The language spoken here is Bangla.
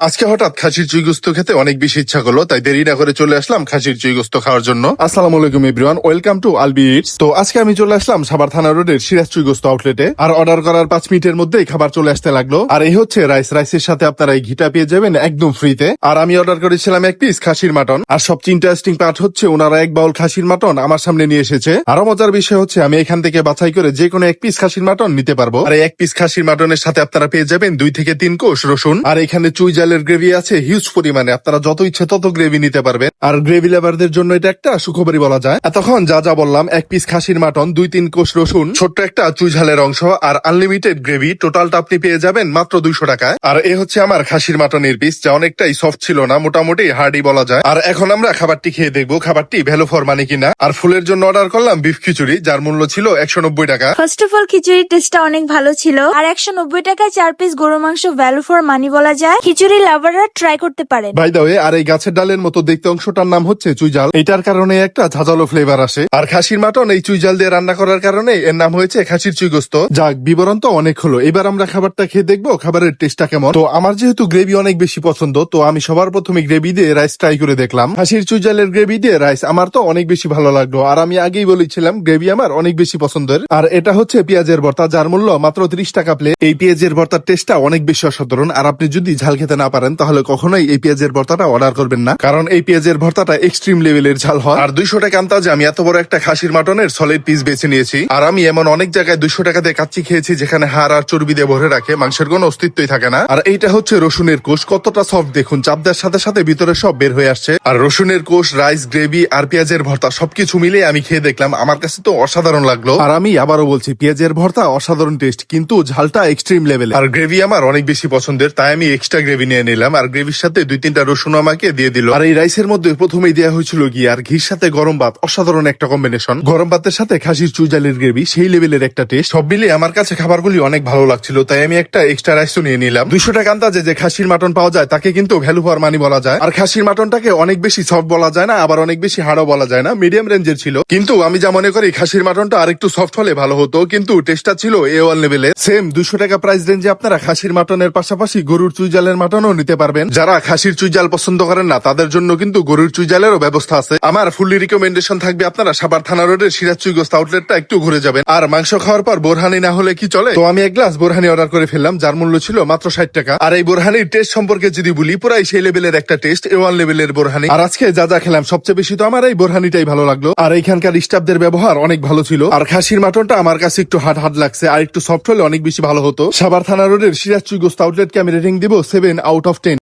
আজকে হঠাৎ খাসির চুই গোস্ত খেতে অনেক বেশি ইচ্ছা করল, তাই দেরি না করে চলে আসলাম খাসির চুই গোস্ত খাওয়ার জন্য। আসসালামু আলাইকুম everyone welcome to Albi it's তো আজকে আমি চলে আসলাম সাবার থানা রোডের সিরাজ চুই গোস্ত আউটলেটে আর অর্ডার করার পাঁচ মিনিটের মধ্যেই খাবার চলে আসতে লাগল। আর এই হচ্ছে রাইস রাইসের সাথে আপনারা এই ঘিটা পেয়ে যাবেন একদম ফ্রিতে আর আমি অর্ডার করেছিলাম এক পিস খাসির মাটন। আর সবচেয়ে ইন্টারেস্টিং পার্ট হচ্ছে ওনারা এক বাউল খাসির মাটন আমার সামনে নিয়ে এসেছে। আরও মজার বিষয় হচ্ছে আমি এখান থেকে বাছাই করে যে কোনো এক পিস খাসির মাটন নিতে পারব। আর এক পিস খাসির মাটনের সাথে আপনারা পেয়ে যাবেন দুই থেকে তিন কোষ রসুন। আর এখানে চুই জালের গ্রেভি আছে হিউজ পরিমাণে। আপনারা যত ইচ্ছে তত গ্রেভি নিতে পারবেন। আর গ্রেভি লেভারদের জন্য এটা একটা সুখবরই বলা যায়। এতক্ষণ যা যা বললাম, এক পিস খাসির মাটন, দুই তিন কোষ রসুন, ছোট্ট একটা চুই ঝালের অংশ আর আনলিমিটেড গ্রেভি টোটালটা আপনি পেয়ে যাবেন মাত্র দুইশো টাকায়। আর এ হচ্ছে আমার খাসির মাটনের পিস যা অনেকটাই সফট ছিল না, মোটামুটি হার্ডই বলা যায়। আর এখন আমরা খাবারটি খেয়ে দেখব, খাবারটি ভ্যালু ফর মানে কিনা। আর ফুলের জন্য অর্ডার করলাম বিফ খিচুড়ি, যার মূল্য ছিল একশো নব্বই টাকা। ফার্স্ট অফ অল খিচুড়ির টেস্টটা অনেক ভালো ছিল। আর একশো নব্বই টাকায় চার পিস গরু মাংস ভ্যালু ফর মানি বলা যায়। খিচুড়ি লাভাররা ট্রাই করতে পারেন। বাই দা আর এই গাছের ডালের মতো দেখতে অংশটার নাম হচ্ছে চুইজাল এটার কারণে একটা ঝাঁঝালো ফ্লেভার আসে। আর খাসির মাটন এই চুইজাল দিয়ে রান্না করার কারণে এর নাম হয়েছে খাসির চুইগোস্ত। যাক, বিবরণ তো অনেক হলো। এবার আমরা খাবারটা খেয়ে দেখব খাবারের টেস্টটা কেমন। তো আমার যেহেতু গ্রেভি অনেক বেশি পছন্দ, তো আমি সবার প্রথমে গ্রেভি দিয়ে রাইস ট্রাই করে দেখলাম। খাসির চুইজালের গ্রেভি দিয়ে রাইস আমার তো অনেক বেশি ভালো লাগল। আর আমি আগেই বলেছিলাম গ্রেভি আমার অনেক বেশি পছন্দের। আর এটা হচ্ছে পেঁয়াজের ভর্তা, যার মূল্য মাত্র ত্রিশ টাকা প্লেট এই পেঁয়াজের ভর্তার টেস্টটা অনেক বেশি অসাধারণ। আর আপনি যদি ঝাল খেতে না পারেন, তাহলে কখনোই এই পেঁয়াজের ভর্তাটা অর্ডার করবেন না। কারণ এই পেঁয়াজের ভর্তাটা এক্সট্রিম লেভেলের ঝাল হয়। আর দুইশো টাকা আন্তাজে আমি এত বড় একটা খাসির মাটনের সলিড পিস বেছে নিয়েছি। আর আমি এমন অনেক জায়গায় দুইশো টাকা দিয়ে কাচ্চি খেয়েছি, যেখানে হাড় আর চর্বি দিয়ে ভরে রাখে, মাংসের কোনো অস্তিত্বই থাকে না। আর এইটা হচ্ছে রসুনের কোষ, কতটা সফট দেখুন চাপ দেওয়ার সাথে সাথে ভিতরে সব বের হয়ে আসছে। আর রসুনের কোষ রাইস গ্রেভি আর পেঁয়াজের ভর্তা সবকিছু মিলে আমি খেয়ে দেখলাম, আমার কাছে তো অসাধারণ লাগল। আর আমি আবারও বলছি, পেঁয়াজের ভর্তা অসাধারণ টেস্ট কিন্তু ঝালটা এক্সট্রিম লেভেল আর গ্রেভি আমার অনেক বেশি পছন্দের, তাই আমি এক্সট্রা গ্রেভি নিয়ে নিলাম আর গ্রেভির সাথে দুই তিনটা রসুন আমাকে দিয়ে দিল। আর এই রাইসের মধ্যে প্রথমেই দেওয়া হয়েছিল ঘি আর ঘির সাথে গরম ভাত, অসাধারণ একটা কম্বিনেশন গরম ভাতের সাথে খাসির চুইজালের গ্রেভি, সেই লেভেলের একটা টেস্ট সব মিলিয়ে আমার কাছে খাবারগুলি অনেক ভালো লাগছিল, তাই আমি একটা এক্সট্রা রাইসও নিয়ে নিলাম। দুইশো টাকা আন্দাজে যে খাসির মাটন পাওয়া যায়, তাকে কিন্তু ভ্যালু ফর মানি বলা যায়। আর খাসির মাটনটাকে অনেক বেশি সফট বলা যায় না, আবার অনেক বেশি হাড়ও বলা যায় না মিডিয়াম রেঞ্জের ছিল। কিন্তু আমি যা মনে করি, খাসির মাটনটা আরেকটু সফট হলে ভালো হতো, কিন্তু টেস্টটা ছিল এ ওয়ান লেভেলের সেম দুশো টাকা প্রাইস রেঞ্জে আপনারা খাসির মাটনের পাশাপাশি গরুর চুইজালের মাটনও নিতে পারবেন। যারা খাসির চুইজাল পছন্দ করেন না, তাদের জন্য কিন্তু গরুর চুইজালেরও ব্যবস্থা আছে। আমার ফুললি রিকমেন্ডেশন থাকবে আপনারা সাবার থানা রোডের সিরাজ চুইগোস্ত আউটলেটটা একটু ঘুরে যাবেন। আর মাংস খাওয়ার পর বোরহানি না হলে কি চলে? তো আমি এক গ্লাস বোরহানি অর্ডার করে ফেললাম, যার মূল্য ছিল মাত্র ষাট টাকা। আর এই বোরহানির টেস্ট সম্পর্কে যদি বলি, পুরাই সেই লেভেলের একটা টেস্ট এ ওয়ান লেভেলের বোরহানি। আর আজকে যা যা খেলাম, সবচেয়ে বেশি তো আমার এই বোরহানিটাই ভালো লাগল। আর এইখানকার স্টাফদের ব্যবহার অনেক ভালো ছিল। আর খাসির মাটনটা আমার কাছে একটু হাট হাট লাগছে। আর একটু সফট হলে অনেক বেশি ভালো হতো। সাবার থানা রোডের সিরাজ চুইগোস্ত আউটলেটকে আমি রেটিং দিব সেভেন out of 10